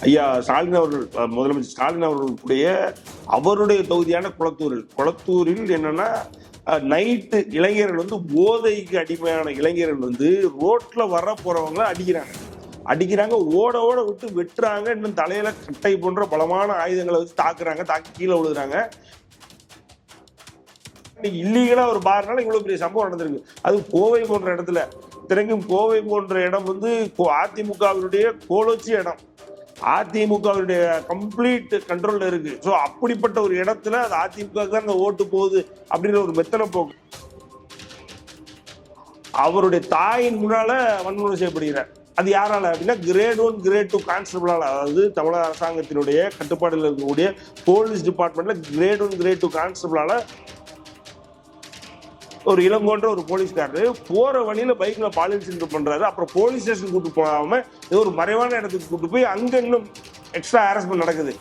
ஐயா ஸ்டாலின் அவர்கள் முதலமைச்சர் ஸ்டாலின் அவர்களுடைய அவருடைய தொகுதியான குளத்தூரில். குளத்தூரில் என்னன்னா நைட்டு இளைஞர்கள் வந்து போதைக்கு அடிமையான இளைஞர்கள் வந்து ரோட்ல வர போறவங்கள அடிக்கிறாங்க. அடிக்கிறாங்க ஓட ஓட விட்டு வெட்டுறாங்க இன்னும் தலையில கட்டை போன்ற பலமான ஆயுதங்களை வச்சு தாக்குறாங்க தாக்கி கீழே விழுகுறாங்க. இல்லீகலா ஒரு பார்னால இவ்வளவு பெரிய சம்பவம் நடந்திருக்கு. அது கோவை போன்ற இடத்துல. திறங்கும் கோவை போன்ற இடம் வந்து கோ- அதிமுகவினுடைய கோலோச்சி இடம். அதிமுகவுடைய கம்ப்ளீட் கண்ட்ரோல்ல இருக்கு. ஸோ அப்படிப்பட்ட ஒரு இடத்துல அது அதிமுக தான் ஓட்டு போகுது அப்படின்ற ஒரு மெத்தனை போக்கு. அவருடைய தாயின் முன்னால வன்முறை செய்யப்படுகிறார். அது யாரால அப்படின்னா கிரேட் ஒன் கிரேட் டூ கான்ஸ்டபிளால அதாவது தமிழக அரசாங்கத்தினுடைய கட்டுப்பாட்டில் இருக்கக்கூடிய போலீஸ் டிபார்ட்மெண்ட்ல கிரேட் ஒன் கிரேட் டூ கான்ஸ்டபிளால ஒரு இளங்கோன்ற ஒரு போலீஸ்காரரு போற வழியில பைக்ல பாலியல் சென்டர் பண்றாரு. அப்புறம் போலீஸ் ஸ்டேஷன் கூட்டு போகாம ஏதோ ஒரு மறைவான இடத்துக்கு கூட்டு போய் அங்க இன்னும் எக்ஸ்ட்ரா ஹாரஸ்மெண்ட் நடக்குது.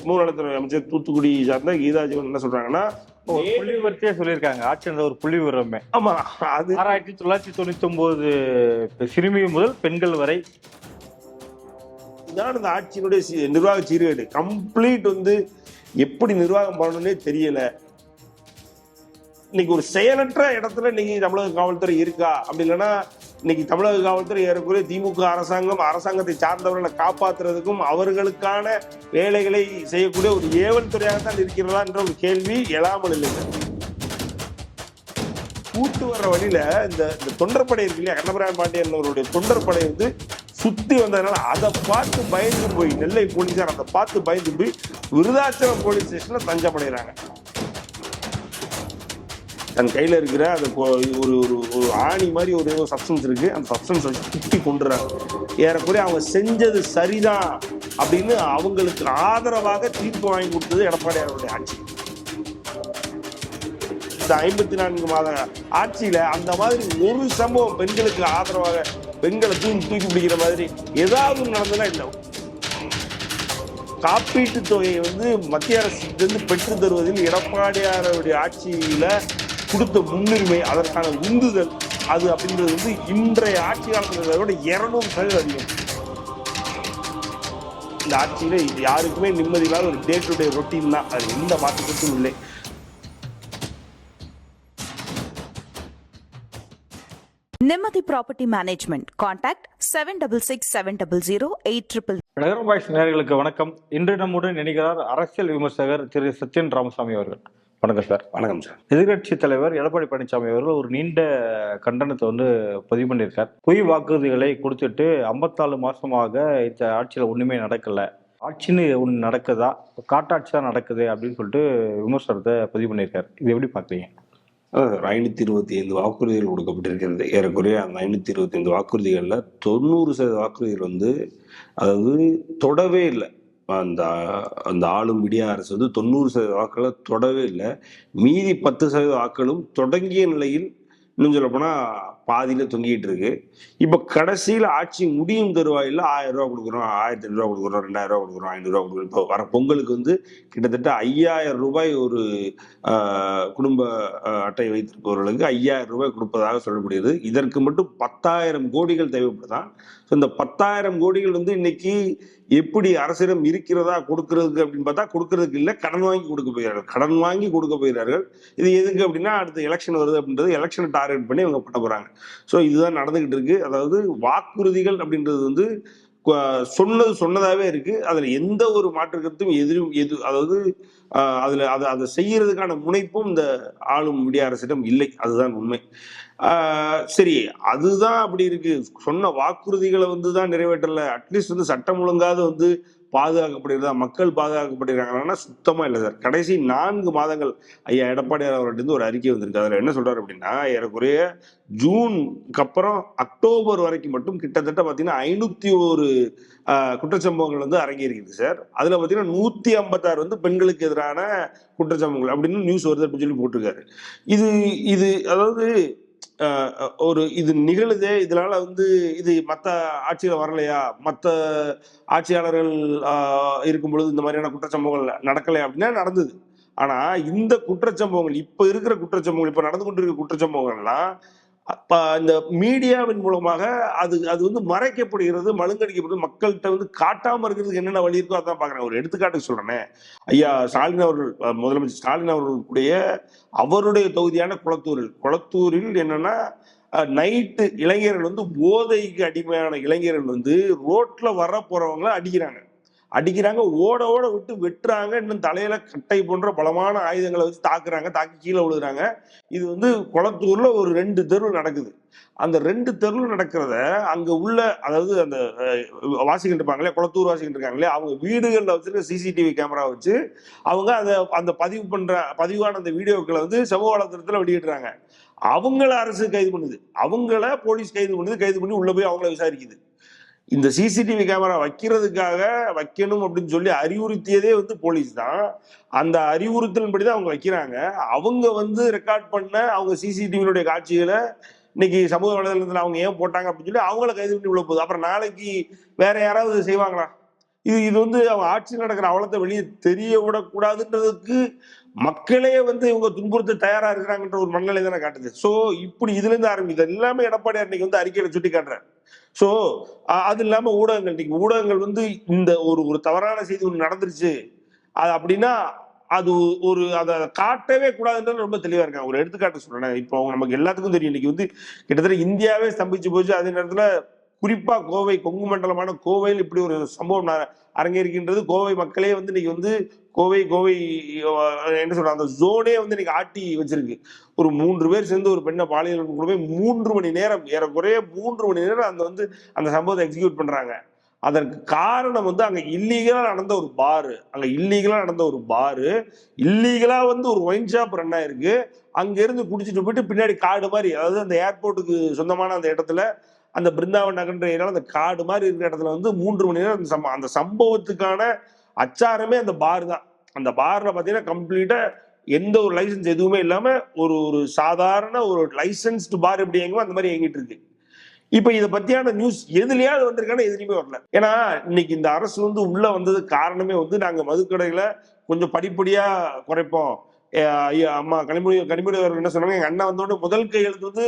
சமூக நலத்துறை அமைச்சர் தூத்துக்குடி சார்ந்த கீதா ஜீவன் என்ன சொல்றாங்கன்னா ஒரு புள்ளி விவரத்தையே சொல்லியிருக்காங்க. ஆட்சி ஒரு புள்ளி விவரமே. ஆமா அது ஆறாயிரத்தி தொள்ளாயிரத்தி தொண்ணூத்தி ஒன்பது சிறுமி முதல் பெண்கள் வரை இதுதான் இந்த ஆட்சியினுடைய நிர்வாக சீர்கேடு. கம்ப்ளீட் வந்து எப்படி நிர்வாகம் பண்ணணும்னே தெரியல. இன்னைக்கு ஒரு செயலற்ற இடத்துல இன்னைக்கு தமிழக காவல்துறை இருக்கா? அப்படி இல்லைன்னா இன்னைக்கு தமிழக காவல்துறை ஏறக்குறைய திமுக அரசாங்கம் அரசாங்கத்தை சார்ந்தவர்களை காப்பாற்றுறதுக்கும் அவர்களுக்கான வேலைகளை செய்யக்கூடிய ஒரு ஏவல் துறையாகத்தான் இருக்கிறதா என்ற ஒரு கேள்வி எழாமல் இல்லைங்க கூட்டு வர்ற வழியில இந்த இந்த தொண்டர்படை இருக்கு இல்லையா? கண்ணபுரான் பாண்டியன் அவருடைய தொண்டர்படை வந்து சுத்தி வந்ததுனால அதை பார்த்து பயந்து போய் நெல்லை போலீசார் அதை பார்த்து பயந்து போய் விருதாச்சலம் போலீஸ் ஸ்டேஷன்ல தஞ்சம் அடைகிறாங்க தன் கையில் இருக்கிற அந்த ஒரு ஒரு ஒரு ஆணி மாதிரி ஒரு சப்ஸ்டன்ஸ் இருக்குது அந்த சப்ஸ்டன்ஸ் வச்சு குத்தி கொண்டுறாங்க. ஏறக்குறைய அவங்க செஞ்சது சரிதான் அப்படின்னு அவங்களுக்கு ஆதரவாக தீர்ப்பு வாங்கி கொடுத்தது எடப்பாடியாருடைய ஆட்சி. இந்த ஐம்பத்தி நான்கு மாத ஆட்சியில் அந்த மாதிரி ஒரு சம்பவம் பெண்களுக்கு ஆதரவாக பெண்களை தூக்கி தூக்கி பிடிக்கிற மாதிரி ஏதாவது நடந்ததா இல்லை? காப்பீட்டு தொகையை வந்து மத்திய அரசிலிருந்து பெற்று தருவதில் எடப்பாடியாருடைய ஆட்சியில் கொடுத்த முன்னுரிமை அதற்கான உந்துதல் அது அப்படின்றது வந்து இன்றைய ஆட்சி காலத்துல விட இருநூறு சதவீதம் அதிகம். இந்த ஆட்சியில இது யாருக்குமே நிம்மதி இல்லாத ஒரு டே டு டே ரொட்டீன் தான். அது எந்த மாற்றத்துக்கும் இல்லை. Nimati Property Management. Contact 766700 நகரம் வாய்ஸ் நேயர்களுக்கு வணக்கம். இன்று நம்முடன் இணைகிறார் அரசியல் விமர்சகர் திரு சத்யன் ராமசாமி அவர்கள். வணக்கம் சார். வணக்கம் சார். எதிர்க்கட்சி தலைவர் எடப்பாடி பழனிசாமி அவர்கள் ஒரு நீண்ட கண்டனத்தை வந்து பதிவு பண்ணியிருக்கார். பொய் வாக்குறுதிகளை கொடுத்துட்டு ஐம்பத்தாலு மாசமாக இந்த ஆட்சியில ஒண்ணுமே நடக்கல. ஆட்சின்னு ஒன்று நடக்குதா? காட்டாட்சி தான் நடக்குது அப்படின்னு சொல்லிட்டு விமர்சனத்தை பதிவு பண்ணியிருக்காரு. இது எப்படி பாக்குறீங்க அதாவது ஐநூத்தி இருபத்தி ஐந்து வாக்குறுதிகள் கொடுக்கப்பட்டிருக்கிறது. ஏறக்குறைய அந்த ஐநூத்தி இருபத்தி ஐந்து வாக்குறுதிகள்ல தொண்ணூறு சதவீத வாக்குறுதிகள் வந்து அதாவது தொடவே இல்லை. அந்த அந்த ஆளும் விடிய அரசு வந்து தொண்ணூறு சதவீத வாக்களை தொடவே இல்லை. மீதி பத்து சதவீத வாக்களும் தொடங்கிய நிலையில் இன்னும் சொல்லப்போனால் பாதியில் தொங்கிட்டு இருக்கு. இப்போ கடைசியில் ஆட்சி முடியும் தருவாயில் ஆயிரம் ரூபா கொடுக்குறோம் ஆயிரத்தி ரூபா கொடுக்குறோம் ரெண்டாயிரம் ரூபாய் கொடுக்குறோம் ஐநூறு ரூபாய் கொடுக்குறோம். இப்போ வர பொங்கலுக்கு வந்து கிட்டத்தட்ட ஐயாயிரம் ரூபாய் ஒரு குடும்ப அட்டை வைத்திருப்பவர்களுக்கு ஐயாயிரம் ரூபாய் கொடுப்பதாக சொல்லப்படுகிறது. இதற்கு மட்டும் பத்தாயிரம் கோடிகள் தேவைப்படுதான். ஸோ இந்த பத்தாயிரம் கோடிகள் வந்து இன்னைக்கு எப்படி அரசிடம் இருக்கிறதா கொடுக்கறதுக்கு அப்படின்னு பார்த்தா கொடுக்கறதுக்கு இல்லை கடன் வாங்கி கொடுக்க போகிறார்கள். கடன் வாங்கி கொடுக்க போகிறார்கள். இது எதுக்கு அப்படின்னா அடுத்த எலெக்ஷன் வருது அப்படின்றது எலெக்ஷனை டார்கெட் பண்ணி அவங்க பண்ண போகிறாங்க ஸோ இதுதான் நடந்துகிட்டு இருக்கு. அதாவது வாக்குறுதிகள் அப்படின்றது வந்து சொன்னது சொன்னதாகவே இருக்கு. அதுல எந்த ஒரு மாற்று கருத்தும் எதிரும் எது அதாவது அதில் அதுல அதை அதை செய்யறதுக்கான முனைப்பும் இந்த ஆளும் விடிய அரசிடம் இல்லை. அதுதான் உண்மை. சரி அதுதான் அப்படி இருக்கு. சொன்ன வாக்குறுதிகளை வந்து தான் நிறைவேற்றலை. அட்லீஸ்ட் வந்து சட்டம் ஒழுங்காவது வந்து பாதுகாக்கப்படுகிறதா? மக்கள் பாதுகாக்கப்படுகிறாங்கன்னா சுத்தமா இல்லை சார். கடைசி நான்கு மாதங்கள் ஐயா எடப்பாடியார் அவர்கிட்ட ஒரு அறிக்கை வந்திருக்கு. அதுல என்ன சொல்றாரு அப்படின்னா ஏறக்குறைய ஜூனுக்கு அப்புறம் அக்டோபர் வரைக்கும் மட்டும் கிட்டத்தட்ட பாத்தீங்கன்னா ஐநூத்தி ஒரு குற்றச்சம்பவங்கள் வந்து அரங்கேறிக்குது சார். அதுல பாத்தீங்கன்னா நூத்தி ஐம்பத்தாறு வந்து பெண்களுக்கு எதிரான குற்றச்சம்பவங்கள் அப்படின்னு நியூஸ் வருது அப்படின்னு சொல்லி போட்டிருக்காரு. இது இது அதாவது ஒரு இது நிகழுதே இதனால வந்து இது மத்த ஆட்சியில வரலையா? மத்த ஆட்சியாளர்கள் ஆஹ், இருக்கும் பொழுது இந்த மாதிரியான குற்றச்சம்பவங்கள் நடக்கலை அப்படின்னா நடந்தது. ஆனா இந்த குற்றச்சம்பவங்கள் இப்ப இருக்கிற குற்றச்சம்பவங்கள் இப்ப நடந்து கொண்டிருக்கிற குற்றச்சம்பவங்கள்லாம் இந்த மீடியாவின் மூலமாக அது அது வந்து மறைக்கப்படுகிறது மழுங்கடிக்கப்படுது மக்கள்கிட்ட வந்து காட்டாமல் இருக்கிறதுக்கு என்னென்ன வழி இருக்கோ அதான் பார்க்குறேன். ஒரு எடுத்துக்காட்டுக்கு சொல்றேனே. ஐயா ஸ்டாலின் அவர்கள் முதலமைச்சர் ஸ்டாலின் அவர்களுடைய அவருடைய தொகுதியான குளத்தூரில். குளத்தூரில் என்னென்னா நைட்டு இளைஞர்கள் வந்து போதைக்கு அடிமையான இளைஞர்கள் வந்து ரோட்டில் வர போகிறவங்கள அடிக்கிறாங்க. அடிக்கிறாங்க ஓட ஓட விட்டு வெட்டுறாங்க இன்னும் தலையில கட்டை போன்ற பலமான ஆயுதங்களை வச்சு தாக்குறாங்க தாக்கி கீழே விழுகிறாங்க. இது வந்து குளத்தூர்ல ஒரு ரெண்டு தெரு நடக்குது. அந்த ரெண்டு தெருவு நடக்கிறத அங்க உள்ள அதாவது அந்த வாசிக்கிட்டு இருப்பாங்களே குளத்தூர் வாசிக்கிட்டு இருக்காங்களே அவங்க வீடுகளில் வச்சிருக்க சிசிடிவி கேமரா வச்சு அவங்க அந்த அந்த பதிவு பண்ற பதிவான அந்த வீடியோக்களை வந்து சமூக வலைதளத்துல வெளியிடுறாங்க. அவங்கள அரசு கைது பண்ணுது. அவங்கள போலீஸ் கைது பண்ணுது கைது பண்ணி உள்ள போய் அவங்கள விசாரிக்குது. இந்த சிசிடிவி கேமரா வைக்கிறதுக்காக வைக்கணும் அப்படின்னு சொல்லி அறிவுறுத்தியதே வந்து போலீஸ் தான். அந்த அறிவுறுத்தல்படி தான் அவங்க வைக்கிறாங்க. அவங்க வந்து ரெக்கார்ட் பண்ண அவங்க சிசிடிவியினுடைய காட்சிகளை இன்னைக்கு சமூக வலைதளத்தில் அவங்க ஏன் போட்டாங்க அப்படின்னு சொல்லி அவங்கள கைது பண்ணி உள்ள போகுது. அப்புறம் நாளைக்கு வேற யாராவது செய்வாங்களா? இது இது வந்து அவங்க ஆட்சி நடக்கிற அவலத்தை வெளியே தெரிய விடக்கூடாதுன்றதுக்கு மக்களே வந்து இவங்க துன்புறுத்த தயாரா இருக்கிறாங்கன்ற ஒரு மனநிலை தானே காட்டுது. ஸோ இப்படி இதுல இருந்து ஆரம்பிக்குது. எல்லாமே எடப்பாடியார் இன்னைக்கு வந்து அறிக்கையில சுட்டி காட்டுறேன் ஸோ அது இல்லாமல் ஊடகங்கள் இன்னைக்கு ஊடகங்கள் வந்து இந்த ஒரு ஒரு தவறான செய்தி ஒன்று நடந்துருச்சு. அது அப்படின்னா அது ஒரு அதை காட்டவே கூடாதுன்றது ரொம்ப தெளிவாக இருக்காங்க. ஒரு எடுத்துக்காட்டு சொல்கிறேன் இப்போ அவங்க நமக்கு எல்லாத்துக்கும் தெரியும். இன்னைக்கு வந்து கிட்டத்தட்ட இந்தியாவே ஸ்தம்பிச்சு போச்சு. அதே நேரத்தில் குறிப்பா கோவை கொங்கு மண்டலமான கோவையில் இப்படி ஒரு சம்பவம் ந- அரங்கேறுகின்றது. கோவை மக்களே வந்து இன்னைக்கு வந்து கோவை கோவை என்ன சொல்ற அந்த ஜோனே வந்து இன்னைக்கு ஆட்டி வச்சிருக்கு. ஒரு மூன்று பேர் சேர்ந்து ஒரு பெண்ணை பாலியல் கொடுமை மூன்று மணி நேரம் ஏறக்குறைய மூன்று மணி நேரம் அந்த வந்து அந்த சம்பவத்தை எக்ஸிக்யூட் பண்றாங்க. அதற்கு காரணம் வந்து அங்க இல்லீகலா நடந்த ஒரு பாரு அங்க இல்லீகலா நடந்த ஒரு பாரு இல்லீகலா வந்து ஒரு ஒயின் ஷாப் ரன் ஆயிருக்கு. அங்க இருந்து குடிச்சிட்டு போயிட்டு பின்னாடி காடு மாதிரி அதாவது அந்த ஏர்போர்ட்டுக்கு சொந்தமான அந்த இடத்துல அந்த பிருந்தாவன் நகர்ன்ற ஏரியால அந்த காடு மாதிரி இருக்கிற இடத்துல வந்து மூன்று மணி நேரம் அந்த சம்ப- அந்த சம்பவத்துக்கான அச்சாரமே அந்த பார் தான். அந்த பாரில் பார்த்தீங்கன்னா கம்ப்ளீட்டாக எந்த ஒரு லைசன்ஸ் எதுவுமே இல்லாமல் ஒரு ஒரு சாதாரண ஒரு லைசன்ஸ்டு பார் எப்படி இயங்குமோ அந்த மாதிரி இயங்கிட்டு இருக்கு. இப்போ இதை பற்றியான நியூஸ் எதுலயாவது வந்திருக்கான எதுலையுமே வரல. ஏன்னா இன்னைக்கு இந்த அரசு வந்து உள்ளே வந்தது காரணமே வந்து நாங்கள் மதுக்கடைகளை கொஞ்சம் படிப்படியாக குறைப்போம். அம்மா கனிமொழி கனிமொழி அவர்கள் என்ன சொன்னாங்க? எங்க அண்ணன் வந்தோடனே முதல் கையெழுத்து வந்து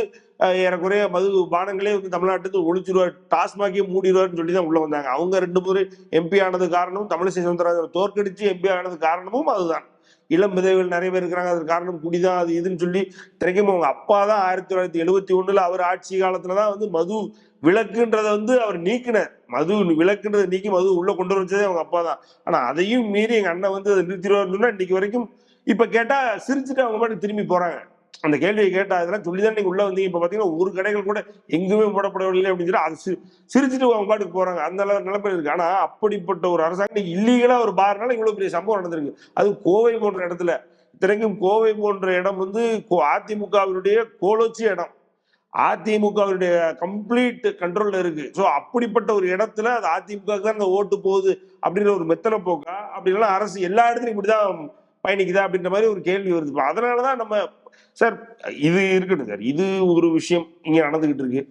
ஏறக்குறைய மது பானங்களே வந்து தமிழ்நாட்டுக்கு ஒழிச்சிருவார் டாஸ்மாகே மூடிடுவார்னு சொல்லி தான் உள்ள வந்தாங்க. அவங்க ரெண்டு முறை எம்பி ஆனது காரணமும் தமிழிசை சவுந்தரராஜன் தோற்கடிச்சு எம்பி ஆனது காரணமும் அதுதான். இளம் விதவைகள் நிறைய பேர் இருக்கிறாங்க அதுக்கு காரணம் குடிதான் அது இதுன்னு சொல்லி திரைக்கும் அவங்க அப்பா தான் ஆயிரத்தி தொள்ளாயிரத்தி எழுபத்தி ஒண்ணுல அவர் ஆட்சி காலத்துல தான் வந்து மது விளக்குன்றதை வந்து அவர் நீக்கினார். மது விளக்குன்றதை நீக்கி மது உள்ள கொண்டு வச்சதே அவங்க அப்பா தான். ஆனா அதையும் மீறி எங்க அண்ணன் வந்து அதை நிறுத்திடுவாருன்னு சொன்னா இன்னைக்கு வரைக்கும் இப்ப கேட்டா சிரிச்சுட்டு அவங்க பாட்டுக்கு திரும்பி போறாங்க. அந்த கேள்வியை கேட்டா அதெல்லாம் சொல்லிதான் நீங்க உள்ள வந்தீங்க. இப்ப பாத்தீங்கன்னா ஒரு கடைகள் கூட எங்குமே போடப்படவில்லை அப்படின்னு சொல்லி அது சி- சிரிச்சுட்டு அவங்க பாட்டுக்கு போறாங்க. அந்த அளவு நிலைமையில இருக்கு. ஆனா அப்படிப்பட்ட ஒரு அரசாங்கம் இன்னைக்கு இல்லீகலா ஒரு பார்னால இவ்வளவு பெரிய சம்பவம் நடந்திருக்கு. அது கோவை போன்ற இடத்துல. இத்தனைக்கும் கோவை போன்ற இடம் வந்து கோ- அதிமுகவினுடைய கோலோச்சி இடம். அதிமுகவினுடைய கம்ப்ளீட் கண்ட்ரோல்ல இருக்கு. ஸோ அப்படிப்பட்ட ஒரு இடத்துல அது அதிமுக தான் அந்த ஓட்டு போகுது அப்படின்ற ஒரு மெத்தனை போக்கா? அப்படின்னா அரசு எல்லா இடத்துலையும் இப்படிதான் பயணிக்குதா அப்படின்ற மாதிரி ஒரு கேள்வி வருது. அதனால தான் நம்ம சார் இது இருக்கட்டும் சார். இது ஒரு விஷயம் இங்கே நடந்துகிட்டு இருக்கு.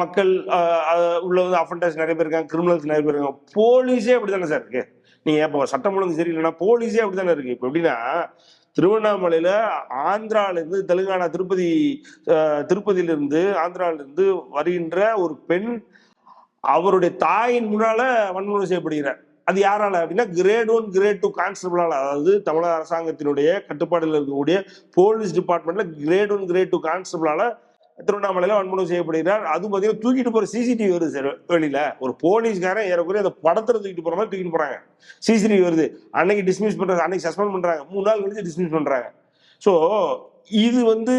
மக்கள் உள்ள வந்து அஃபண்டர்ஸ் நிறைய பேர் இருக்காங்க கிரிமினல்ஸ் நிறைய பேர் இருக்காங்க. போலீஸே அப்படிதானே சார் இருக்கு? நீங்கள் இப்போ சட்டம் ஒழுங்கு சரியில்லைன்னா போலீஸே அப்படிதானே இருக்கு? இப்போ எப்படின்னா திருவண்ணாமலையில் ஆந்திராலேருந்து தெலுங்கானா திருப்பதி திருப்பதியிலிருந்து ஆந்திராவிலிருந்து வருகின்ற ஒரு பெண் அவருடைய தாயின் முன்னால வன்முறை செய்யப்படுகிறார். அது யாரால அப்படின்னா கிரேட் ஒன் கிரேட் டூ கான்ஸ்டபிளால அதாவது தமிழக அரசாங்கத்தினுடைய கட்டுப்பாடுல இருக்கக்கூடிய போலீஸ் டிபார்ட்மெண்ட்ல கிரேட் ஒன் கிரேட் டூ கான்ஸ்டபிளால திருவண்ணாமலையில் வன்முறை செய்யப்படுகிறார். அது பார்த்தீங்கன்னா தூக்கிட்டு போகிற சிசிடிவி வருது சார் வெளியில். ஒரு போலீஸ்காரன் ஏறக்குறைய அந்த படத்தில் தூக்கிட்டு போகிற மாதிரி தூக்கிட்டு போகிறாங்க சிசிடிவி வருது. அன்னைக்கு டிஸ்மிஸ் பண்ணுறாங்க அன்னைக்கு சஸ்பெண்ட் பண்ணுறாங்க மூணு நாள் கழிச்சு டிஸ்மிஸ் பண்ணுறாங்க ஸோ இது வந்து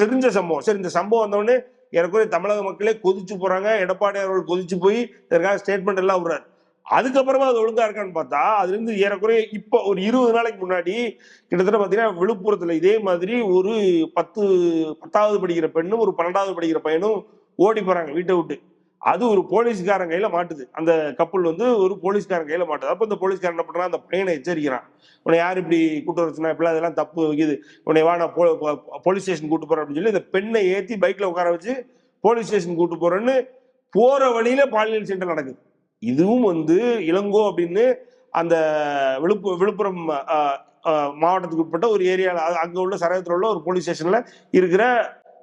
தெரிஞ்ச சம்பவம். சரி இந்த சம்பவம் வந்தோடனே ஏறக்குறைய தமிழக மக்களே கொதிச்சு போகிறாங்க எடப்பாடி அவர்கள் கொதிச்சு போய் இதற்காக ஸ்டேட்மெண்ட் எல்லாம் விடுறாரு. அதுக்கப்புறமா அது ஒழுங்கா இருக்கான்னு பார்த்தா அதுல இருந்து ஏறக்குறைய இப்போ ஒரு இருபது நாளைக்கு முன்னாடி கிட்டத்தட்ட பாத்தீங்கன்னா விழுப்புரத்துல இதே மாதிரி ஒரு பத்து பத்தாவது படிக்கிற பெண்ணும் ஒரு பன்னெண்டாவது படிக்கிற பையனும் ஓடி போறாங்க வீட்டை விட்டு. அது ஒரு போலீஸ்காரன் கையில மாட்டுது. அந்த கப்பல் வந்து ஒரு போலீஸ்காரன் கையில மாட்டுது. அப்ப இந்த போலீஸ்காரன் என்ன பண்றான்? அந்த பையனை எச்சரிக்கிறான். உன்னை யார் இப்படி கூட்டு வர சொன்னா? இப்பெல்லாம் அதெல்லாம் தப்பு இது. உன்னை வா நான் போ- போலீஸ் ஸ்டேஷன் கூட்டு போறேன் அப்படின்னு சொல்லி இந்த பெண்ணை ஏத்தி பைக்ல உட்கார வச்சு போலீஸ் ஸ்டேஷன் கூட்டு போறேன்னு போற வழியில பாலியல் சென்டர் நடக்குது. இதுவும் வந்து இளங்கோ அப்படின்னு அந்த விழுப்பு விழுப்புரம் மாவட்டத்துக்கு உட்பட்ட ஒரு ஏரியாவில் அங்கே உள்ள சரகத்தில் உள்ள ஒரு போலீஸ் ஸ்டேஷனில் இருக்கிற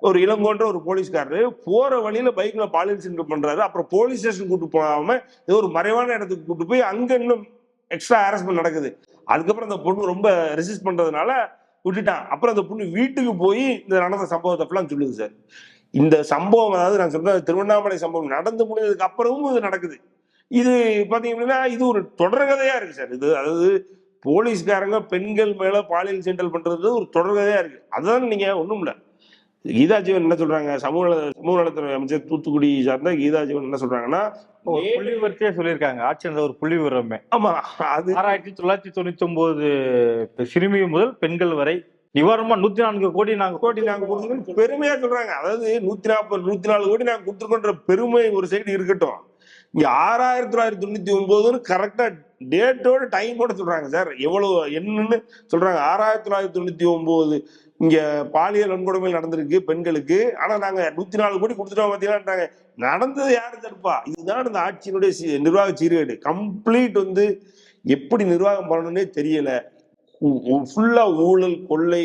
ஒரு இளங்கோன்ற ஒரு போலீஸ்காரரு போற வழியில பைக்ல பாலியல் சென்டர் பண்றாரு. அப்புறம் போலீஸ் ஸ்டேஷன் கூட்டு போகாம ஏதோ ஒரு மறைவான இடத்துக்கு கூட்டு போய் அங்க இன்னும் எக்ஸ்ட்ரா ஹாரஸ்மெண்ட் நடக்குது. அதுக்கப்புறம் அந்த பொண்ணு ரொம்ப ரெசிஸ்ட் பண்றதுனால விட்டுட்டான். அப்புறம் அந்த பொண்ணு வீட்டுக்கு போய் இந்த நடந்த சம்பவத்தை ஃபுல்லாம் சொல்லுது சார் இந்த சம்பவம் அதாவது நான் சொல்ற திருவண்ணாமலை சம்பவம் நடந்து முடிஞ்சதுக்கு அப்புறமும் இது நடக்குது. இது பாத்தீங்க அப்படின்னா இது ஒரு தொடர்கதையா இருக்கு சார். இது அதாவது போலீஸ்காரங்க பெண்கள் மேல பாலியல் சென்டல் பண்றது ஒரு தொடர்கதையா இருக்கு. அதுதான் நீங்க ஒண்ணும் இல்ல. கீதா ஜீவன் என்ன சொல்றாங்க? சமூக நல- சமூக நலத்துறை அமைச்சர் தூத்துக்குடி சார்ந்த கீதா ஜீவன் என்ன சொல்றாங்கன்னா புள்ளி விவரத்தையே சொல்லியிருக்காங்க. ஆட்சியில் ஒரு புள்ளி விவரமே. ஆமா அது ஆறாயிரத்தி தொள்ளாயிரத்தி தொண்ணூத்தி ஒன்பது சிறுமி முதல் பெண்கள் வரை நிவாரணமா நூத்தி நான்கு கோடி நாங்க கோடி நாங்க கொடுத்துருக்கோம். பெருமையா சொல்றாங்க. அதாவது நூத்தி நாற்பது நூத்தி நாலு கோடி நாங்க கொடுத்துருக்கோன்ற பெருமை ஒரு சைடு இருக்கட்டும். இங்க ஆறாயிரத்தி தொள்ளாயிரத்தி தொண்ணூத்தி ஒன்பதுன்னு கரெக்டா டேட்டோட டைமோட சொல்றாங்க சார் எவ்வளவு என்னன்னு சொல்றாங்க. ஆறாயிரத்தி தொள்ளாயிரத்தி தொண்ணூத்தி ஒன்பது. இங்க பாலியல் வன்கொடுமை நடந்திருக்கு பெண்களுக்கு. ஆனா நாங்க நூத்தி நாலு கோடி கொடுத்துட்டோம் பார்த்தீங்கன்னாட்டாங்க நடந்தது யாரு தடுப்பா இதுதான் இந்த ஆட்சியினுடைய நிர்வாக சீர்கேடு. கம்ப்ளீட் வந்து எப்படி நிர்வாகம் பண்ணணும்னே தெரியல. ஃபுல்லா ஊழல் கொள்ளை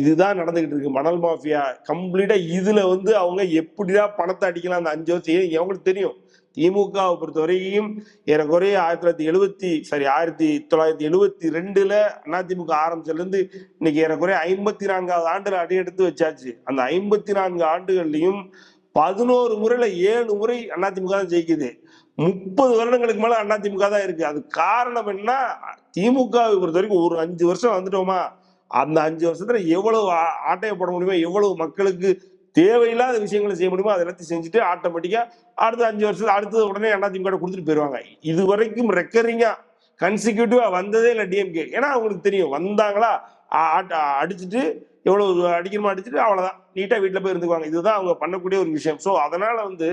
இதுதான் நடந்துகிட்டு இருக்கு. மணல் மாஃபியா. கம்ப்ளீட்டா இதுல வந்து அவங்க எப்படிதான் பணத்தை அடிக்கலாம் அந்த அஞ்சு வருஷம்? அவங்களுக்கு தெரியும். திமுகவை பொறுத்த வரைக்கும் ஏறக்குறைய ஆயிரத்தி தொள்ளாயிரத்தி எழுபத்தி சாரி ஆயிரத்தி தொள்ளாயிரத்தி எழுபத்தி ரெண்டுல அதிமுக திமுக இருந்து இன்னைக்கு ஏறக்குறைய ஐம்பத்தி நான்காவது ஆண்டுல அடியெடுத்து வச்சாச்சு. அந்த ஐம்பத்தி நான்கு ஆண்டுகள்லையும் பதினோரு முறையில ஏழு முறை அதிமுக தான் ஜெயிக்குது. முப்பது வருடங்களுக்கு மேல அதிமுக தான் இருக்கு. அது காரணம் என்ன? திமுகவை பொறுத்த வரைக்கும் ஒரு அஞ்சு வருஷம் வந்துட்டோமா? அந்த அஞ்சு வருஷத்துல எவ்வளவு ஆ- போட முடியுமோ எவ்வளவு மக்களுக்கு தேவையில்லாத விஷயங்களை செய்ய முடியுமோ அதை எல்லாத்தையும் செஞ்சுட்டு ஆட்டோமேட்டிக்காக அடுத்த அஞ்சு வருஷத்துல அடுத்தது உடனே அதிமுக கொடுத்துட்டு போயிருவாங்க. இது வரைக்கும் ரெக்கரிங்கா கன்சிக்யூட்டிவா வந்ததே இல்லை டிஎம்கே ஏன்னா அவங்களுக்கு தெரியும். வந்தாங்களா அடிச்சுட்டு எவ்வளவு அடிக்கணுமோ அடிச்சுட்டு அவ்வளவுதான். நீட்டா வீட்டில் போய் இருந்துக்குவாங்க. இதுதான் அவங்க பண்ணக்கூடிய ஒரு விஷயம். ஸோ அதனால வந்து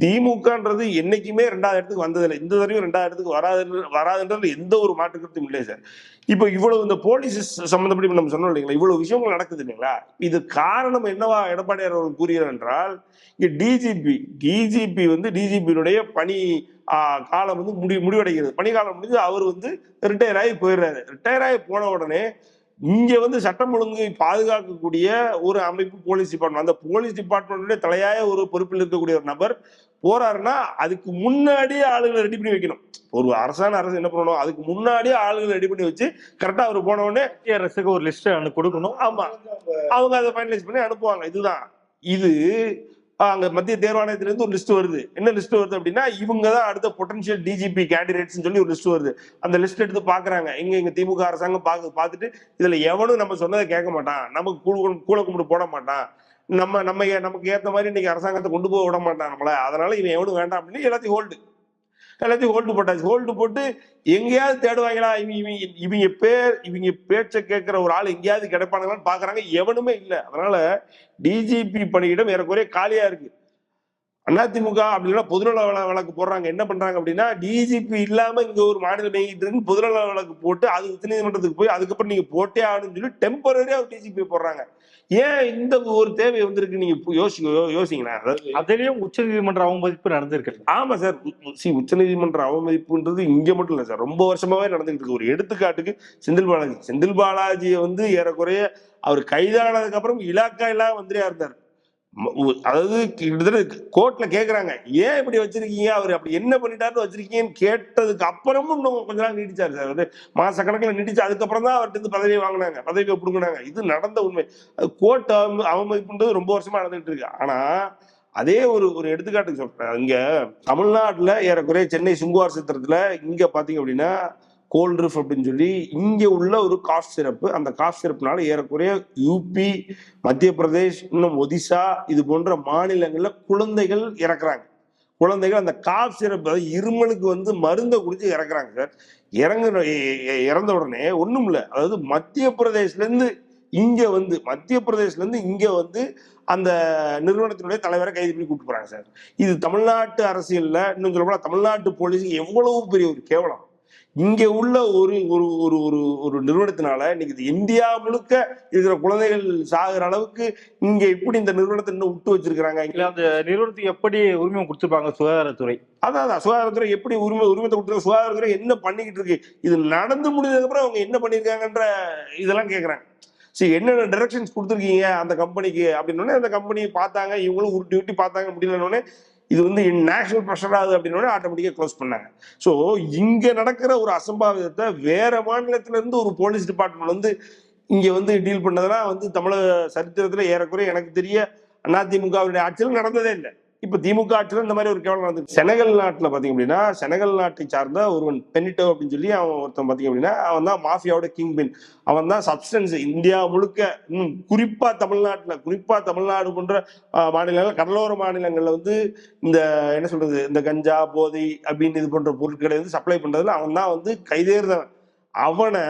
திமுகன்றது என்னைக்குமே ரெண்டாவது இடத்துக்கு வந்ததில்லை. இந்த தடவையும் ரெண்டாவது இடத்துக்கு வராது வராதுன்றது எந்த ஒரு மாற்றுக்கருத்தும் இல்லை சார். இப்போ இவ்வளவு இந்த போலீஸ் சம்பந்தப்படி நம்ம சொன்னோம் இல்லைங்களா? இவ்வளவு விஷயங்கள் நடக்குது இல்லைங்களா? இது காரணம் என்னவா எடப்பாடியார் அவர்கள் கூறுகிறார் என்றால் இங்கே டிஜிபி டிஜிபி வந்து டிஜிபியினுடைய பணி ஆஹ், காலம் வந்து முடி முடிவடைகிறது. பணிக்காலம் முடிஞ்சு அவர் வந்து ரிட்டையர் ஆகி போயிடுறாரு. ரிட்டையர் ஆகி போன உடனே இங்க வந்து சட்டம் ஒழுங்கை பாதுகாக்கக்கூடிய ஒரு அமைப்பு போலீஸ் டிபார்ட்மெண்ட். அந்த போலீஸ் டிபார்ட்மெண்ட்டுடைய தலையாய ஒரு பொறுப்பில் இருக்கக்கூடிய ஒரு நபர் போறாருன்னா அதுக்கு முன்னாடியே ஆளுகளை ரெடி பண்ணி வைக்கணும். ஒரு அரசான அரசு என்ன பண்ணணும்? அதுக்கு முன்னாடியே ஆளுகளை ரெடி பண்ணி வச்சு கரெக்டா அவர் போன உடனே அரசுக்கு ஒரு லிஸ்ட் அனு கொடுக்கணும். ஆமா. அவங்க அதை ஃபைனலைஸ் பண்ணி அனுப்புவாங்க. இதுதான். இது அங்க மத்திய தேர்வாணையத்துல இருந்து ஒரு லிஸ்ட் வருது. என்ன லிஸ்ட் வருது அப்படின்னா இவங்க தான் அடுத்த பொட்டன்ஷியல் டிஜிபி கேண்டிடேட்ஸ் சொல்லி ஒரு லிஸ்ட் வருது. அந்த லிஸ்ட் எடுத்து பாக்குறாங்க. எங்க எங்க திமுக அரசாங்கம் பாக்கு பார்த்துட்டு இதுல எவனும் நம்ம சொன்னதை கேட்க மாட்டான். நமக்கு கூழ கூழ கும்பிட்டு போட மாட்டான். நம்ம நம்ம நமக்கு ஏற்ற மாதிரி இன்னைக்கு அரசாங்கத்தை கொண்டு போக விட மாட்டான் நம்மள அதனால இவன் எவனும் வேண்டாம் அப்படின்னு எல்லாத்தையும் ஹோல்டு எல்லாத்தையும் ஹோல்டு போட்டாச்சு. ஹோல்டு போட்டு எங்கேயாவது தேடுவாங்களா? இவங்க இவங்க இவங்க பேர் இவங்க பேச்சை கேட்கிற ஒரு ஆள் எங்கேயாவது கிடைப்பானுங்களான்னு பாக்குறாங்க எவனுமே இல்லை. அதனால டிஜிபி பணியிடம் ஏறக்குறைய காலியா இருக்கு. அதிமுக அப்படின்னா பொதுநல வழ- வழக்கு போடுறாங்க. என்ன பண்றாங்க அப்படின்னா டிஜிபி இல்லாம இங்க ஒரு மாநிலம் இயங்கிட்டு இருக்கு. பொதுநல வழக்கு போட்டு அது உச்சநீதிமன்றத்துக்கு போய் அதுக்கப்புறம் நீங்க போட்டே ஆகணும்னு சொல்லி டெம்பரரியா ஒரு டிஜிபி போடுறாங்க. ஏன் இந்த ஒரு தேவை வந்திருக்கு? நீங்க யோசிக்க யோசிங்களேன். அதாவது அதுலயும் உச்ச நீதிமன்ற அவமதிப்பு நடந்திருக்கு ஆமா சார். சி உச்சநீதிமன்ற அவமதிப்புன்றது இங்க மட்டும் இல்ல சார். ரொம்ப வருஷமாவே நடந்துகிட்டு இருக்கு. ஒரு எடுத்துக்காட்டுக்கு செந்தில் பாலாஜி. செந்தில் பாலாஜியை வந்து ஏறக்குறைய அவர் கைதானதுக்கு அப்புறம் இலாக்கா இல்லாம மந்திரியா இருந்தார். அதாவது கிட்டத்தட்ட கோர்ட்ல கேக்குறாங்க. ஏன் இப்படி வச்சிருக்கீங்க? அவர் அப்படி என்ன பண்ணிட்டாருன்னு வச்சிருக்கீங்கன்னு கேட்டதுக்கு அப்புறமும் இன்னும் கொஞ்ச நாள் நீடிச்சாரு சார். வந்து மாச கணக்கில் நீடிச்சு அதுக்கப்புறம் தான் அவர்கிட்ட இருந்து பதவியை வாங்கினாங்க. பதவியை பிடுங்கினாங்க. இது நடந்த உண்மை. கோர்ட் அவமதிப்புன்றது ரொம்ப வருஷமா நடந்துட்டு இருக்கு. ஆனா அதே ஒரு ஒரு எடுத்துக்காட்டுக்கு சொல்றேன். இங்க தமிழ்நாட்டுல ஏறக்குறைய சென்னை சுங்குவார் சித்திரத்துல இங்க பாத்தீங்க அப்படின்னா கோல்ட் ரூஃப் அப்படின்னு சொல்லி இங்கே உள்ள ஒரு காஃப் சிறப்பு அந்த காஃப் சிறப்புனால ஏறக்குறைய யூபி மத்திய பிரதேஷ் இன்னும் ஒடிசா இது போன்ற மாநிலங்களில் குழந்தைகள் இறக்குறாங்க. குழந்தைகள் அந்த காஃப் சிறப்பு அதாவது இருமலுக்கு வந்து மருந்தை குடிச்சு இறக்குறாங்க சார். இறங்க இறந்த உடனே ஒன்றும் இல்லை. அதாவது மத்திய பிரதேசிலேருந்து இங்கே வந்து மத்திய பிரதேஷ்லேருந்து இங்கே வந்து அந்த நிறுவனத்தினுடைய தலைவரை கைது பண்ணி கூப்பிட்டு போகிறாங்க சார். இது தமிழ்நாட்டு அரசியலில் இன்னும் சொல்லப்போனால் தமிழ்நாட்டு போலீஸுக்கு எவ்வளவு பெரிய ஒரு கேவலம். இங்க உள்ள ஒரு ஒரு ஒரு ஒரு ஒரு நிறுவனத்தினால இன்னைக்கு இது இந்தியா முழுக்க இருக்கிற குழந்தைகள் சாகுற அளவுக்கு இங்க எப்படி இந்த நிறுவனத்தை இன்னும் விட்டு வச்சிருக்கிறாங்க? அந்த நிறுவனத்துக்கு எப்படி உரிமை கொடுத்துருப்பாங்க சுகாதாரத்துறை? அதான் அதான். சுகாதாரத்துறை எப்படி உரிமை உரிமத்தை கொடுத்துருக்க சுகாதாரத்துறை என்ன பண்ணிக்கிட்டு இருக்கு? இது நடந்து முடிஞ்சதுக்கு அப்புறம் அவங்க என்ன பண்ணியிருக்காங்கன்ற இதெல்லாம் கேட்குறாங்க சரி என்னென்ன டைரக்ஷன்ஸ் கொடுத்துருக்கீங்க அந்த கம்பெனிக்கு அப்படின்னோடனே அந்த கம்பெனி பார்த்தாங்க இவங்களும் உருட்டி உருட்டி பார்த்தாங்க முடியலன்னொடனே இது வந்து நேஷனல் ப்ரெஷர் ஆகுது அப்படின்னு ஆட்டோமேட்டிக்காக க்ளோஸ் பண்ணாங்க. ஸோ இங்கே நடக்கிற ஒரு அசம்பாவிதத்தை வேற மாநிலத்திலேருந்து ஒரு போலீஸ் டிபார்ட்மெண்ட் வந்து இங்கே வந்து டீல் பண்ணதெல்லாம் வந்து தமிழக சரித்திரத்தில் ஏறக்குறைய எனக்கு தெரிய அதிமுகவுடைய ஆட்சியில் நடந்ததே இல்லை. இப்போ திமுக ஆட்சியில் இந்த மாதிரி ஒரு கேவலம் நடந்துச்சு. செனகல் நாட்டில் பார்த்தீங்க அப்படின்னா செனகல் நாட்டை சார்ந்த ஒருவன் பெனிட்டோ அப்படின்னு சொல்லி அவன் ஒருத்தன் பார்த்தீங்க அப்படின்னா அவன் தான் மாஃபியாவோட கிங் பின் அவன் தான் சப்ஸ்டன்ஸ் இந்தியா முழுக்க இன்னும் குறிப்பா தமிழ்நாட்டில் குறிப்பா தமிழ்நாடு போன்ற மாநிலங்கள் கடலோர மாநிலங்கள்ல வந்து இந்த என்ன சொல்றது இந்த கஞ்சா போதை அப்படின்னு இது போன்ற பொருட்களை வந்து சப்ளை பண்றதுல அவன் தான் வந்து கைதேர்ந்தவன். அவனை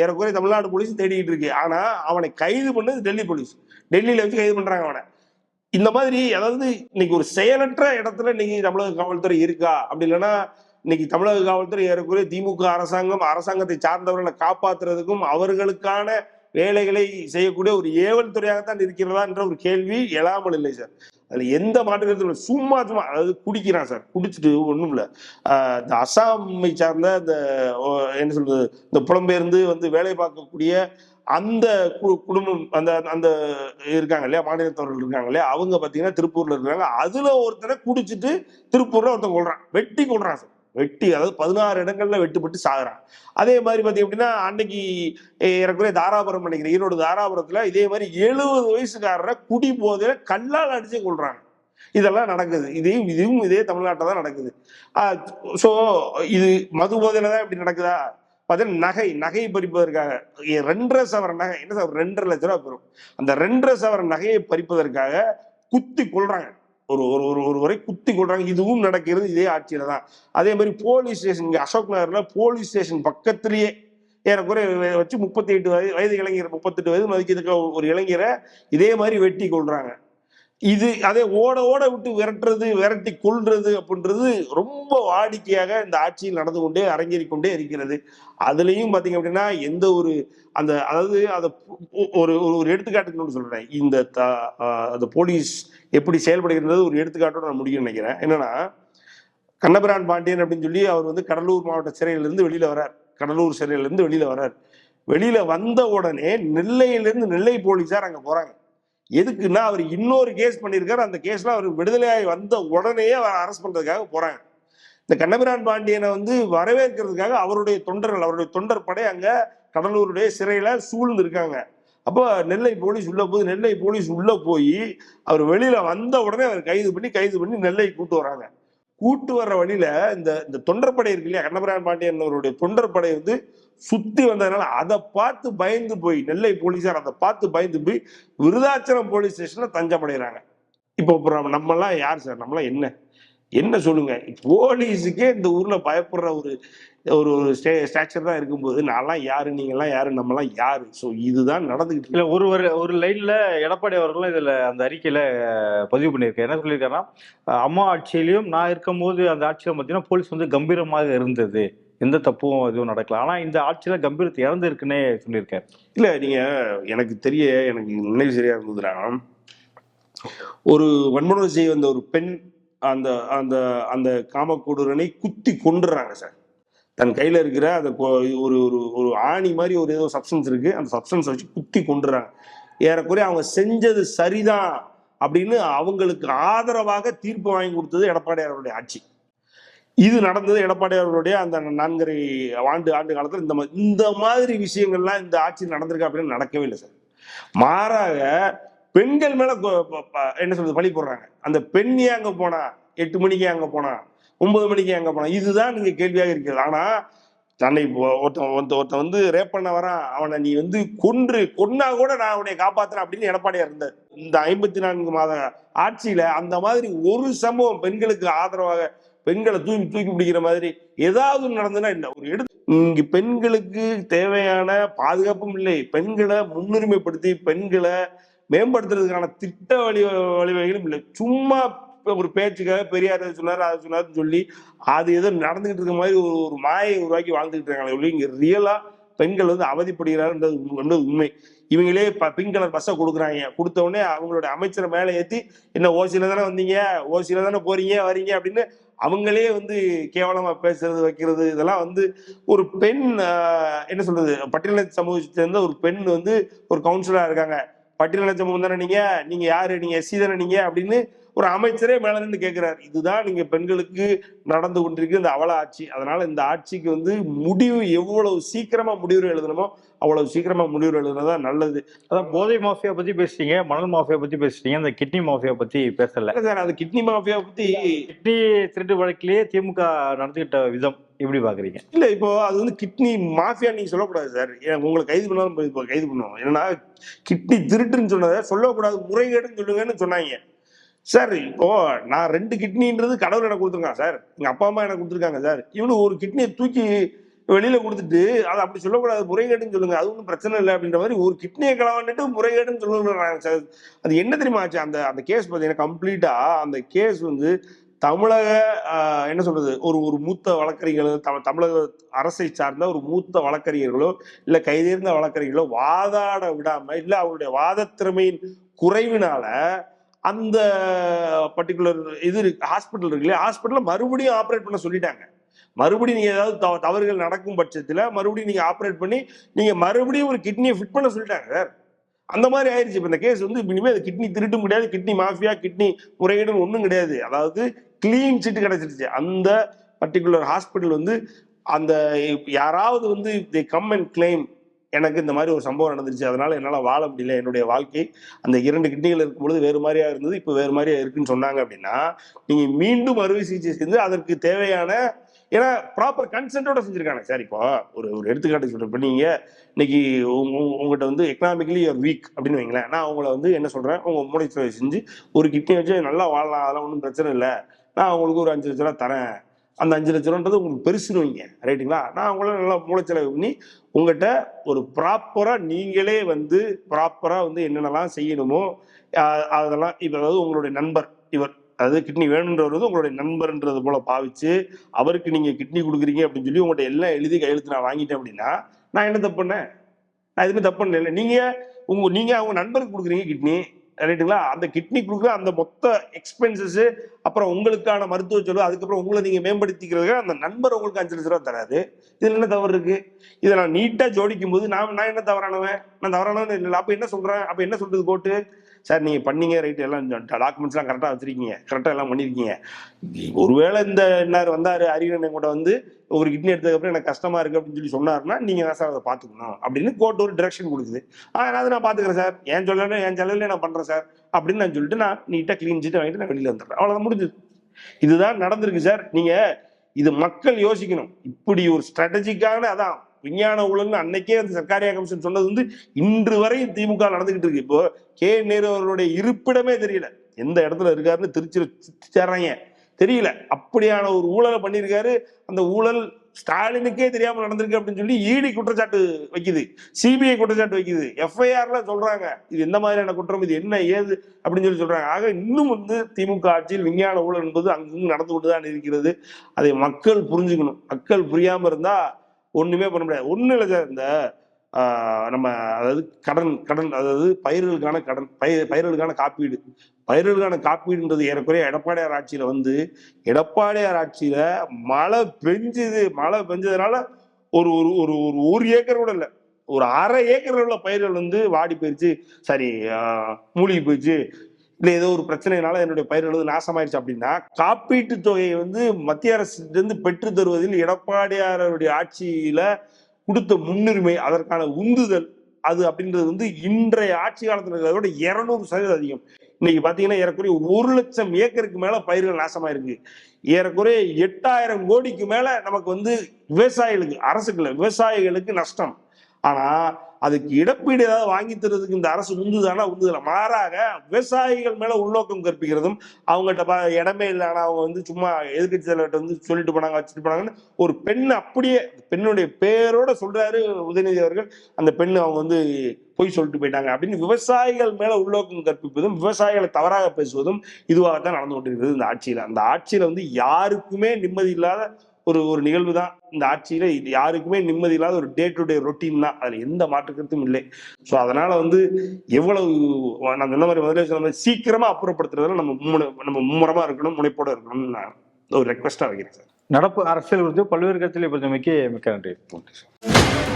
ஏறக்குறைய தமிழ்நாடு போலீஸ் தேடிக்கிட்டு இருக்கு. ஆனா அவனை கைது பண்ணது டெல்லி போலீஸ் டெல்லியில வச்சு கைது பண்றாங்க அவனை. இந்த மாதிரி அதாவது இன்னைக்கு ஒரு செயலற்ற இடத்துல இன்னைக்கு தமிழக காவல்துறை இருக்கா? அப்படி இல்லைன்னா இன்னைக்கு தமிழக காவல்துறை ஏறக்குறைய திமுக அரசாங்கம் அரசாங்கத்தை சார்ந்தவர்களை காப்பாத்துறதுக்கும் அவர்களுக்கான வேலைகளை செய்யக்கூடிய ஒரு ஏவல் துறையாகத்தான் இருக்கிறதா என்ற ஒரு கேள்வி எழாமல் இல்லை சார். அது எந்த மாற்றத்தில் சும்மா சும்மா அதாவது குடிக்கிறான் சார். குடிச்சிட்டு ஒன்றும் இல்லை. இந்த அசாமை சார்ந்த இந்த ஓ, என்ன சொல்றது இந்த புலம்பெயர்ந்து வந்து வேலை பார்க்கக்கூடிய அந்த கு- குடும்பம் அந்த அந்த இருக்காங்க இல்லையா? மாநிலத்தவர்கள் இருக்காங்க இல்லையா? அவங்க பார்த்தீங்கன்னா திருப்பூர்ல இருக்காங்க. அதுல ஒருத்தனை குடிச்சிட்டு திருப்பூர்ல ஒருத்தன் கொள்றான் வெட்டி கொள்றான் சார் வெட்டி அதாவது பதினாறு இடங்கள்ல வெட்டுப்பட்டு சாகுறான். அதே மாதிரி பார்த்தீங்க அப்படின்னா அன்னைக்கு ஏறக்குறைய தாராபுரம் நினைக்கிறேன் ஈரோடு தாராபுரத்துல இதே மாதிரி எழுபது வயசுக்காரரை குடி போதையில கல்லால் அடிச்சு கொள்றாங்க இதெல்லாம் நடக்குது. இதையும் இதுவும் இதே தமிழ்நாட்டில் தான் நடக்குது. ஸோ இது மது போதையில தான் இப்படி நடக்குதா? பார்த்தீங்கன்னா நகை நகை பறிப்பதற்காக. ஏ, ரெண்டரை சவர நகை என்ன சார் ரெண்டரை லட்ச ரூபா பெறும் அந்த ரெண்டரை சவர நகையை பறிப்பதற்காக குத்தி கொள்றாங்க ஒரு ஒரு ஒரு ஒரு வரை குத்தி கொள்றாங்க இதுவும் நடக்கிறது இதே ஆட்சியில தான். அதே மாதிரி போலீஸ் ஸ்டேஷன் இங்கே அசோக் நகர்ல போலீஸ் ஸ்டேஷன் பக்கத்திலேயே ஏறக்குறைய வச்சு முப்பத்தி எட்டு வயது வயது இளைஞர் முப்பத்தெட்டு வயது மதிக்கிறதுக்கு ஒரு இளைஞரை இதே மாதிரி வெட்டி கொள்றாங்க இது அதே ஓட ஓட விட்டு விரட்டுறது விரட்டி கொள்றது அப்படின்றது ரொம்ப வாடிக்கையாக இந்த ஆட்சியில் நடந்து கொண்டே அரங்கேறி கொண்டே இருக்கிறது. அதுலேயும் பார்த்தீங்க அப்படின்னா எந்த ஒரு அந்த அதாவது அதை ஒரு ஒரு எடுத்துக்காட்டுன்னு சொல்கிறேன் இந்த த- அந்த போலீஸ் எப்படி செயல்படுகிறது ஒரு எடுத்துக்காட்டோட நான் முடியும் நினைக்கிறேன். என்னன்னா கண்ணபிரான் பாண்டியன் அப்படின்னு சொல்லி அவர் வந்து கடலூர் மாவட்ட சிறையில இருந்து வரார் கடலூர் சிறையில இருந்து வரார் வெளியில் வந்த உடனே நெல்லையிலேருந்து நெல்லை போலீஸார் அங்கே போகிறாங்க எதுக்குன்னா அவர் இன்னொரு கேஸ் பண்ணியிருக்காரு. அந்த கேஸில் அவர் விடுதலையாகி வந்த உடனே அவர் அரெஸ்ட் பண்ணுறதுக்காக போறாங்க. இந்த கண்ணபிரான் பாண்டியனை வந்து வரவேற்கிறதுக்காக அவருடைய தொண்டர்கள் அவருடைய தொண்டர் படை அங்கே கடலூருடைய சிறையில் சூழ்ந்து இருக்காங்க. அப்போ நெல்லை போலீஸ் உள்ளே போது நெல்லை போலீஸ் உள்ளே போய் அவர் வெளியில் வந்த உடனே அவர் கைது பண்ணி கைது பண்ணி நெல்லை கூட்டு வராங்க. கூட்டு வர்ற வழியில இந்த இந்த தொண்டர் படை இருக்கு இல்லையா? கண்ணபிரான் பாண்டியன் அவருடைய தொண்டர் படை வந்து சுத்தி வந்ததுனால அதை பார்த்து பயந்து போய் நெல்லை போலீஸார் அதை பார்த்து பயந்து போய் விருதாச்சலம் போலீஸ் ஸ்டேஷன்ல தஞ்சமடைகிறாங்க இப்போ அப்புறம் நம்மலாம் யார் சார்? நம்மளாம் என்ன? என்ன சொல்லுங்க? போலீஸுக்கே இந்த ஊர்ல பயப்படுற ஒரு ஒரு ஒரு ஸ்டே ஸ்ட்ராக்சர் தான் இருக்கும்போது நான்லாம் யாரு? நீங்கெல்லாம் யாரு? நம்மலாம் யாரு? ஸோ இதுதான் நடந்துகிட்டு இல்லை ஒரு ஒரு ஒரு லைன்ல எடப்பாடி அவர்களும் இதில் அந்த அறிக்கையில பதிவு பண்ணியிருக்கேன் என்ன சொல்லியிருக்காருன்னா அம்மா ஆட்சியிலையும் நான் இருக்கும்போது அந்த ஆட்சியில் பார்த்தீங்கன்னா போலீஸ் வந்து கம்பீரமாக இருந்தது. எந்த தப்பும் எதுவும் நடக்கல. ஆனா இந்த ஆட்சியில கம்பீரத்தை இறந்துருக்குன்னே சொல்லியிருக்காரு. இல்ல நீங்க எனக்கு தெரிய எனக்கு நினைவு சரியா இருந்ததுன்னா ஒரு வன்முறை செய்ய வந்த ஒரு பெண் அந்த அந்த அந்த காமக்கூடுரனை குத்தி கொண்டுறாங்க சார். தன் கையில இருக்கிற அந்த கொ- ஒரு ஒரு ஒரு ஆணி மாதிரி ஒரு ஏதோ சப்ஸ்டன்ஸ் இருக்கு. அந்த சப்ஸ்டன்ஸ் வச்சு குத்தி கொண்டுறாங்க ஏறக்குறைய அவங்க செஞ்சது சரிதான் அப்படின்னு அவங்களுக்கு ஆதரவாக தீர்ப்பு வாங்கி கொடுத்தது எடப்பாடியாருடைய ஆட்சி. இது நடந்தது எடப்பாடியாருடைய அந்த நான்கரை ஆண்டு ஆண்டு காலத்தில் இந்த மாதிரி இந்த மாதிரி விஷயங்கள்லாம் இந்த ஆட்சியில் நடந்திருக்கா அப்படின்னு நடக்கவே இல்லை சார். மாறாக பெண்கள் மேல ப- என்ன சொல்றது பழி போடுறாங்க. அந்த பெண் ஏன் அங்க போனா? எட்டு மணிக்கு அங்க போனா? ஒன்பது மணிக்கு அங்க போனா? இதுதான் நீங்க கேள்வியாக இருக்கிறது. ஆனா தன்னை இப்போ ஒருத்தன் ஒருத்தன் ஒருத்தன் வந்து ரேப் பண்ண வரான். அவனை நீ வந்து கொன்று கொன்னா கூட நான் அவனை காப்பாத்துறேன் அப்படின்னு எடப்பாடியா இருந்தார். இந்த ஐம்பத்தி நான்கு மாத ஆட்சியில அந்த மாதிரி ஒரு சம்பவம் பெண்களுக்கு ஆதரவாக பெண்களை தூக்கி தூக்கி பிடிக்கிற மாதிரி ஏதாவது நடந்ததுன்னா என்ன? ஒரு எடுத்து இங்கு பெண்களுக்கு தேவையான பாதுகாப்பும் இல்லை. பெண்களை முன்னுரிமைப்படுத்தி பெண்களை மேம்படுத்துறதுக்கான திட்ட வழி வழிவகைகளும் இல்லை. சும்மா ஒரு பேச்சுக்காக பெரியார் சொன்னார்? அதை சொன்னார்னு சொல்லி அது ஏதோ நடந்துகிட்டு இருக்க மாதிரி ஒரு ஒரு மாயை உருவாக்கி வாழ்ந்துகிட்டு இருக்காங்களே இங்கே இங்க ரியலா பெண்கள் வந்து அவதிப்படுகிறாருன்றது உண்மை- என்பது உண்மை. இவங்களே ப- பிங்க் கலர் பஸ்ஸை கொடுக்குறாங்க. கொடுத்த உடனே அவங்களுடைய அமைச்சரை மேலே ஏற்றி என்ன ஓசியில தானே வந்தீங்க? ஓசியில தானே போறீங்க? வரீங்க? அப்படின்னு அவங்களே வந்து கேவலமா பேசுறது வைக்கிறது இதெல்லாம் வந்து ஒரு பெண் என்ன சொல்றது? பட்டியல சமூகத்தை சேர்ந்த ஒரு பெண் வந்து ஒரு கவுன்சிலரா இருக்காங்க. பட்டியல சமூகம் தானே நீங்க? நீங்க யாரு? நீங்க எஸ்சி தானே நீங்க? அப்படின்னு ஒரு அமைச்சரே மேல நின்று கேட்கிறார் இதுதான் நீங்க பெண்களுக்கு நடந்து கொண்டிருக்கு இந்த அவல ஆட்சி. அதனால இந்த ஆட்சிக்கு வந்து முடிவு எவ்வளவு சீக்கிரமா முடிவு எழுதணுமோ அவ்வளவு சீக்கிரமா முடிவு எழுதுனதா நல்லது. அதான் போதை மாஃபியா பத்தி பேசுறீங்க மணல் மாஃபியா பத்தி பேசுறீங்க அந்த கிட்னி மாஃபியா பத்தி பேசல. சார் அது கிட்னி மாஃபியா பத்தி கிட்னி திருட்டு வழக்கிலேயே திமுக நடந்துகிட்ட விதம் எப்படி பாக்குறீங்க? இல்ல இப்போ அது வந்து கிட்னி மாஃபியா நீங்க சொல்லக்கூடாது சார். உங்களை கைது பண்ணாலும் இப்போ கைது பண்ணுவோம். என்னன்னா கிட்னி திருட்டுன்னு சொன்னதை சொல்லக்கூடாது முறைகேடுன்னு சொல்லுங்கன்னு சொன்னாங்க. சார் இப்போ நான் ரெண்டு கிட்னின்றது கடவுள் எனக்கு கொடுத்துருக்கான் சார். எங்க அப்பா அம்மா எனக்கு கொடுத்துருக்காங்க சார். இவனு ஒரு கிட்னியை தூக்கி வெளியில கொடுத்துட்டு அதை அப்படி சொல்லக்கூடாது முறைகேடுன்னு சொல்லுங்க. அது ஒன்றும் பிரச்சனை இல்லை அப்படின்ற மாதிரி ஒரு கிட்னியை கலவாண்டுட்டு முறைகேடுன்னு சொல்லுங்க சார். அது என்ன தெரியுமா ஆச்சு? அந்த அந்த கேஸ் பார்த்தீங்கன்னா கம்ப்ளீட்டா அந்த கேஸ் வந்து தமிழக என்ன சொல்றது? ஒரு ஒரு மூத்த வழக்கறிஞர்கள் தமிழ் தமிழக அரசை சார்ந்த ஒரு மூத்த வழக்கறிஞர்களோ இல்ல கைதேர்ந்த வழக்கறிஞர்களோ வாதாட விடாம இல்ல அவருடைய வாதத்திறமையின் குறைவினால அந்த பர்டிகுலர் இது ஹாஸ்பிட்டல் இருக்கு இல்லையா? மறுபடியும் ஆப்ரேட் பண்ண சொல்லிட்டாங்க. மறுபடியும் நீங்க ஏதாவது தவ- தவறுகள் நடக்கும் பட்சத்தில் மறுபடியும் நீங்க ஆப்ரேட் பண்ணி நீங்க மறுபடியும் ஒரு கிட்னியை ஃபிட் பண்ண சொல்லிட்டாங்க சார். அந்த மாதிரி ஆயிடுச்சு இப்போ இந்த கேஸ் வந்து இனிமேல் அது கிட்னி திருட்டும் கிடையாது கிட்னி மாஃபியா கிட்னி முறைகேடுன்னு ஒன்றும் கிடையாது. அதாவது கிளீன் சீட்டு கிடைச்சிருச்சு. அந்த பர்டிகுலர் ஹாஸ்பிட்டல் வந்து அந்த யாராவது வந்து தே கம் அண்ட் கிளைம் எனக்கு இந்த மாதிரி ஒரு சம்பவம் நடந்துருச்சு. அதனால என்னால் வாழ முடியல. என்னுடைய வாழ்க்கை அந்த இரண்டு கிட்னிகள் இருக்கும் பொழுது வேறு மாதிரியா இருந்தது. இப்போ வேறு மாதிரியா இருக்குன்னு சொன்னாங்க அப்படின்னா நீங்க மீண்டும் அறுவை சிகிச்சை செஞ்சு அதற்கு தேவையான ஏன்னா ப்ராப்பர் கன்சென்ட்டோட செஞ்சுருக்காங்க. சார் இப்போ ஒரு ஒரு எடுத்துக்காட்டு சொல்கிறேன் இப்போ நீங்கள் இன்னைக்கு உங்க- உங்கள்கிட்ட வந்து எக்கனாமிக்கலி வீக் அப்படின்னு வைங்களேன். நான் உங்களை வந்து என்ன சொல்கிறேன் உங்கள் மூளை செஞ்சு ஒரு கிட்னி வச்சு நல்லா வாழலாம். அதெல்லாம் ஒன்றும் பிரச்சனை இல்லை. நான் உங்களுக்கு ஒரு அஞ்சு லட்ச ரூபா தரேன். அந்த அஞ்சு லட்ச ரூபான்றது உங்களுக்கு பெருசுன்னு வைங்க. ரைட்டுங்களா நான் உங்களை நல்லா மூளைச்செலவு பண்ணி உங்கள்கிட்ட ஒரு ப்ராப்பராக நீங்களே வந்து ப்ராப்பராக வந்து என்னென்னலாம் செய்யணுமோ அதெல்லாம் இப்போ அதாவது உங்களுடைய நண்பர் இவர் அதாவது கிட்னி வேணுன்றவர் உங்களுடைய நண்பர்ன்றது போல பாவிச்சு அவருக்கு நீங்கள் கிட்னி கொடுக்குறீங்க அப்படின்னு சொல்லி உங்கள்கிட்ட எல்லாம் எழுதி கையெழுத்து நான் வாங்கிட்டேன் அப்படின்னா நான் என்ன தப்பு பண்ணேன்? நான் எதுவுமே தப்பு பண்ணல நீங்கள் உங்கள் நீங்கள் அவங்க நண்பருக்கு கொடுக்குறீங்க கிட்னி ரைட்டுங்களா அந்த கிட்னி கொடுக்குற அந்த மொத்த எக்ஸ்பென்சஸ் அப்புறம் உங்களுக்கான மருத்துவ செலவு அதுக்கப்புறம் உங்களை நீங்க மேம்படுத்திக்கிறதுக்கு அந்த நண்பர் உங்களுக்கு அஞ்சு லட்ச ரூபா தராது. இதுல என்ன தவறு இருக்கு? இதை நான் நீட்டா ஜோடிக்கும் போது நான் நான் என்ன தவறானவன்? நான் தவறானவன் இல்லை அப்ப என்ன சொல்றேன்? அப்ப என்ன சொல்றது கோர்ட்டு சார் நீங்கள் பண்ணீங்க ரைட்டு எல்லாம் டாக்குமெண்ட்ஸ்லாம் கரெக்டாக வச்சுருக்கீங்க கரெக்டாக எல்லாம் பண்ணிருக்கீங்க. ஒருவேளை இந்த என்னார் வந்தார் அரியணன் கூட வந்து ஒரு கிட்னி எடுத்ததுக்கப்புறம் எனக்கு கஷ்டமாக இருக்குது அப்படின்னு சொல்லி சொன்னார்னா நீங்கள் தான் சார் அதை பார்த்துக்கணும் அப்படின்னு கோர்ட் ஒரு டிரெக்ஷன் கொடுக்குது. ஆ நான் அதை நான் பாத்துக்கிறேன் சார். என் சொல்லல என் செலவுல நான் பண்ணுறேன் சார் அப்படின்னு நான் சொல்லிட்டு நான் நீட்டாக க்ளீன் சீட்டை வாங்கிட்டு நான் வெளியில் வந்துடுறேன். அவ்வளோதான் முடிஞ்சது. இதுதான் நடந்திருக்கு சார். நீங்கள் இது மக்கள் யோசிக்கணும். இப்படி ஒரு ஸ்ட்ராட்டஜிக்கான அதான். விஞ்ஞான ஊழல்னு அன்னைக்கே அந்த சர்க்காரியா கமிஷன் சொன்னது வந்து இன்று வரையும் திமுக நடந்துகிட்டு இருக்கு. இப்போ கே நேரு அவர்களுடைய இருப்பிடமே தெரியல. எந்த இடத்துல இருக்காருன்னு திருச்சியில் சேர்றாங்க தெரியல. அப்படியான ஒரு ஊழலை பண்ணியிருக்காரு. அந்த ஊழல் ஸ்டாலினுக்கே தெரியாம நடந்திருக்கு அப்படின்னு சொல்லி இடி குற்றச்சாட்டு வைக்குது. சிபிஐ குற்றச்சாட்டு வைக்குது. எஃப்ஐஆர்ல சொல்றாங்க. இது எந்த மாதிரியான குற்றம்? இது என்ன? ஏது? அப்படின்னு சொல்லி சொல்றாங்க. ஆக இன்னும் வந்து திமுக ஆட்சியில் விஞ்ஞான ஊழல் என்பது அங்கும் நடந்து கொண்டுதான் இருக்கிறது. அதை மக்கள் புரிஞ்சுக்கணும். மக்கள் புரியாம இருந்தா ஒன்றுமே பண்ண முடியாது. ஒன்றும் இல்லை சார் இந்த நம்ம அதாவது கடன் கடன் அதாவது பயிர்களுக்கான கடன் பயிர் பயிர்களுக்கான காப்பீடு. பயிர்களுக்கான காப்பீடுன்றது ஏறக்குறைய எடப்பாடியார் ஆட்சியில் வந்து எடப்பாடியார் ஆட்சியில் மழை பெஞ்சுது மழை பெஞ்சதுனால ஒரு ஒரு ஒரு ஒரு ஒரு ஏக்கர் கூட இல்லை ஒரு அரை ஏக்கர் உள்ள பயிர்கள் வந்து வாடி போயிடுச்சு சரி மூழ்கி போயிடுச்சு இல்லை ஏதோ ஒரு பிரச்சனைனால என்னுடைய பயிர்கள் வந்து நாசமாயிருச்சு அப்படின்னா காப்பீட்டு தொகையை வந்து மத்திய அரசிலிருந்து பெற்று தருவதில் எடப்பாடியாரருடைய ஆட்சியில கொடுத்த முன்னுரிமை அதற்கான உந்துதல் அது அப்படின்றது வந்து இன்றைய ஆட்சி காலத்தில் இருக்கிறத விட இருநூறு சதவீதம் அதிகம். இன்னைக்கு பார்த்தீங்கன்னா ஏறக்குறைய ஒரு லட்சம் ஏக்கருக்கு மேல பயிர்கள் நாசமாயிருக்கு. ஏறக்குறைய எட்டாயிரம் கோடிக்கு மேல நமக்கு வந்து விவசாயிகளுக்கு அரசுக்குள்ள விவசாயிகளுக்கு நஷ்டம். ஆனா அதுக்கு இழப்பீடு ஏதாவது வாங்கி தரதுக்கு இந்த அரசு உந்துதானா? உந்துதல. மாறாக விவசாயிகள் மேல உள்நோக்கம் கற்பிக்கிறதும் அவங்ககிட்ட பா இடமே இல்லை. ஆனா அவங்க வந்து சும்மா எதிர்கட்சி தலைவர்கிட்ட வந்து சொல்லிட்டு போனாங்க வச்சுட்டு போனாங்கன்னு ஒரு பெண் அப்படியே பெண்ணுடைய பேரோட சொல்றாரு உதயநிதி அவர்கள். அந்த பெண் அவங்க வந்து பொய் சொல்லிட்டு போயிட்டாங்க. அப்படின்னு விவசாயிகள் மேல உள்நோக்கம் கற்பிப்பதும் விவசாயிகளை தவறாக பேசுவதும் இதுவாகத்தான் நடந்து கொண்டிருக்கிறது இந்த ஆட்சியில. அந்த ஆட்சியில வந்து யாருக்குமே நிம்மதி இல்லாத ஒரு ஒரு நிகழ்வு தான் இந்த ஆட்சியில. இது யாருக்குமே நிம்மதி இல்லாத ஒரு டே டு டே ரொட்டீன் தான். அதுல எந்த மாற்று கருத்தும் இல்லை. ஸோ அதனால வந்து எவ்வளவு நான் இந்த மாதிரி முதல்ல சொன்ன மாதிரி சீக்கிரமா அப்புறப்படுத்துறதுல நம்ம மும்முனை நம்ம மும்முரமா இருக்கணும் முனைப்போட இருக்கணும்னு நான் ஒரு ரெக்வஸ்ட்டாக வைக்கிறேன் சார். நடப்பு அரசியல் குறித்து பல்வேறு கருத்தில் பொறுத்தமைக்கு மிக்க நன்றி சார்.